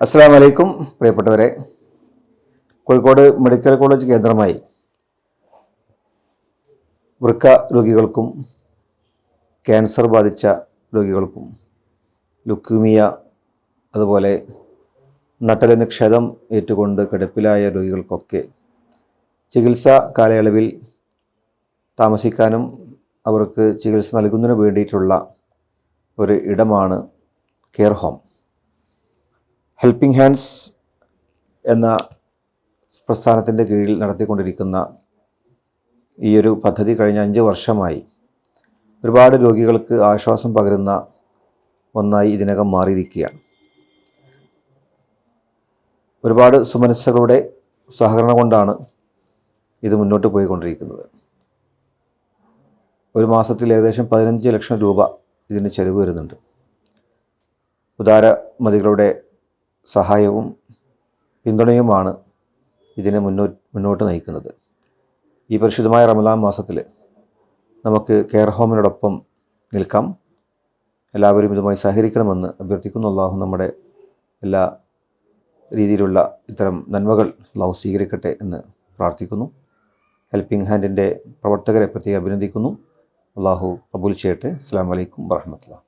അസ്സാം വലൈക്കും പ്രിയപ്പെട്ടവരെ. കോഴിക്കോട് മെഡിക്കൽ കോളേജ് കേന്ദ്രമായി വൃക്ക രോഗികൾക്കും ക്യാൻസർ ബാധിച്ച രോഗികൾക്കും ലുക്യൂമിയ അതുപോലെ നട്ടലിന് ക്ഷതം ഏറ്റുകൊണ്ട് കിടപ്പിലായ രോഗികൾക്കൊക്കെ ചികിത്സാ കാലയളവിൽ താമസിക്കാനും അവർക്ക് ചികിത്സ നൽകുന്നതിന് വേണ്ടിയിട്ടുള്ള ഒരു ഇടമാണ് കെയർ ഹോം. ഹെൽപ്പിംഗ് ഹാൻഡ്സ് എന്ന പ്രസ്ഥാനത്തിന്റെ കീഴിൽ നടത്തിക്കൊണ്ടിരിക്കുന്ന ഈ ഒരു പദ്ധതി കഴിഞ്ഞ അഞ്ച് വർഷമായി ഒരുപാട് രോഗികൾക്ക് ആശ്വാസം പകരുന്ന ഒന്നായി ഇതിനകം മാറിയിരിക്കുകയാണ്. ഒരുപാട് സുമനസ്സുകളുടെ സഹകരണം കൊണ്ടാണ് ഇത് മുന്നോട്ട് പോയിക്കൊണ്ടിരിക്കുന്നത്. ഒരു മാസത്തിൽ ഏകദേശം പതിനഞ്ച് ലക്ഷം രൂപ ഇതിന് ചെലവ് വരുന്നുണ്ട്. ഉദാരമതികളുടെ സഹായവും പിന്തുണയുമാണ് ഇതിനെ മുന്നോട്ട് മുന്നോട്ട് നയിക്കുന്നത്. ഈ പരിശുദ്ധമായ റമദാൻ മാസത്തിൽ നമുക്ക് കെയർ ഹോമിനോടൊപ്പം നിൽക്കാം. എല്ലാവരും ഇതുമായി സഹകരിക്കണമെന്ന് അഭ്യർത്ഥിക്കുന്നു. അള്ളാഹു നമ്മുടെ എല്ലാ രീതിയിലുള്ള ഇത്തരം നന്മകൾ അള്ളാഹു സ്വീകരിക്കട്ടെ എന്ന് പ്രാർത്ഥിക്കുന്നു. ഹെൽപ്പിംഗ് ഹാൻഡിന്റെ പ്രവർത്തകരെ പ്രത്യേകം അഭിനന്ദിക്കുന്നു. അള്ളാഹു കബൂൽ ചെയ്യട്ടെ. അസ്സാം വലൈക്കും വാഹമത്തുള്ള